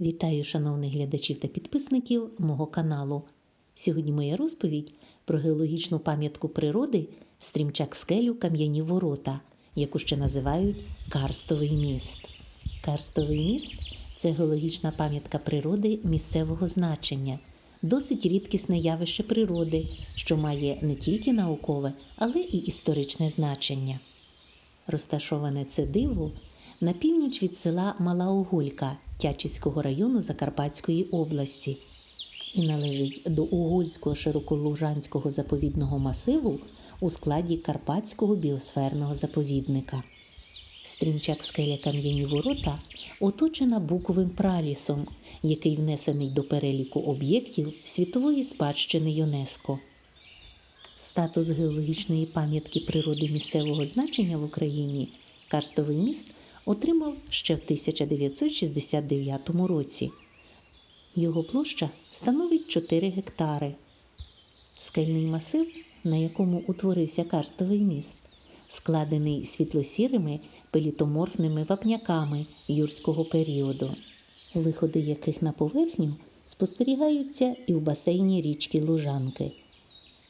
Вітаю шановних глядачів та підписників мого каналу. Сьогодні моя розповідь про геологічну пам'ятку природи стрімчак скелю Кам'яні Ворота, яку ще називають Карстовий міст. Карстовий міст це геологічна пам'ятка природи місцевого значення, досить рідкісне явище природи, що має не тільки наукове, але і історичне значення. Розташоване це диво на північ від села Мала Огулька Тячівського району Закарпатської області і належить до Угольського широколужанського заповідного масиву у складі Карпатського біосферного заповідника. Стрімчак скеля Кам'яні Ворота оточена буковим пралісом, який внесений до переліку об'єктів світової спадщини ЮНЕСКО. Статус геологічної пам'ятки природи місцевого значення в Україні Карстовий міст отримав ще в 1969 році. Його площа становить 4 гектари. Скельний масив, на якому утворився карстовий міст, складений світлосірими пелітоморфними вапняками юрського періоду, виходи яких на поверхню спостерігаються і в басейні річки Лужанки.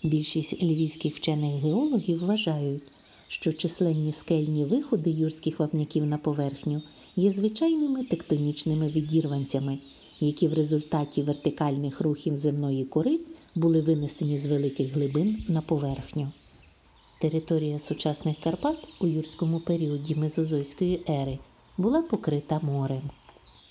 Більшість львівських вчених геологів вважають, що численні скельні виходи юрських вапняків на поверхню є звичайними тектонічними відірванцями, які в результаті вертикальних рухів земної кори були винесені з великих глибин на поверхню. Територія сучасних Карпат у юрському періоді Мезозойської ери була покрита морем.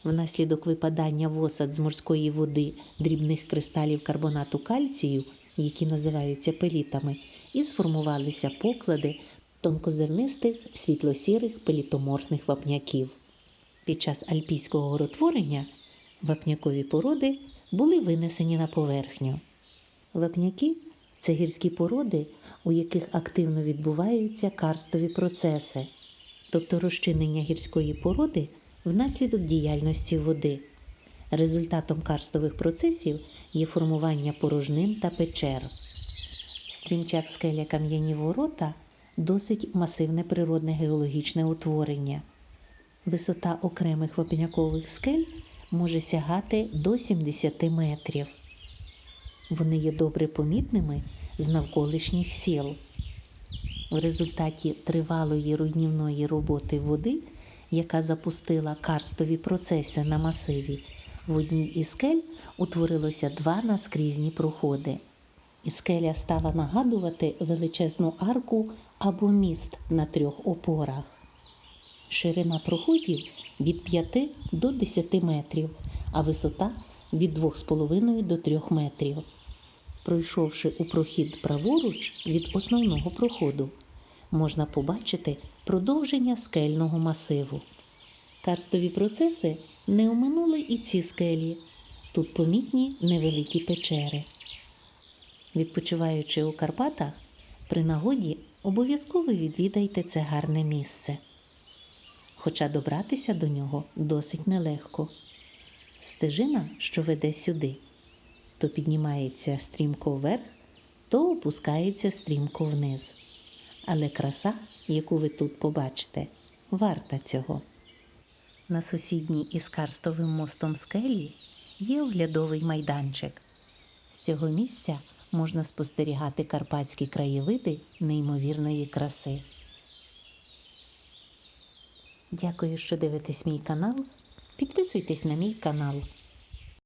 Внаслідок випадання в осад з морської води дрібних кристалів карбонату кальцію, які називаються пелітами, і сформувалися поклади тонкозернистих світлосірих пелітоморфних вапняків. Під час альпійського горотворення вапнякові породи були винесені на поверхню. Вапняки це гірські породи, у яких активно відбуваються карстові процеси, тобто розчинення гірської породи внаслідок діяльності води. Результатом карстових процесів є формування порожнин та печер. Стрімчак скеля Кам'яні Ворота досить масивне природне геологічне утворення. Висота окремих вапнякових скель може сягати до 70 метрів. Вони є добре помітними з навколишніх сіл. В результаті тривалої руйнівної роботи води, яка запустила карстові процеси на масиві, в одній із скель утворилося два наскрізні проходи. І скеля стала нагадувати величезну арку або міст на трьох опорах. Ширина проходів від 5 до 10 метрів, а висота від 2,5 до 3 метрів. Пройшовши у прохід праворуч від основного проходу, можна побачити продовження скельного масиву. Карстові процеси не оминули і ці скелі. Тут помітні невеликі печери. Відпочиваючи у Карпатах, при нагоді обов'язково відвідайте це гарне місце. Хоча добратися до нього досить нелегко. Стежина, що веде сюди, то піднімається стрімко вверх, то опускається стрімко вниз. Але краса, яку ви тут побачите, варта цього. На сусідній із карстовим мостом скелі є оглядовий майданчик. З цього місця можна спостерігати карпатські краєвиди неймовірної краси. Дякую, що дивитесь мій канал. Підписуйтесь на мій канал.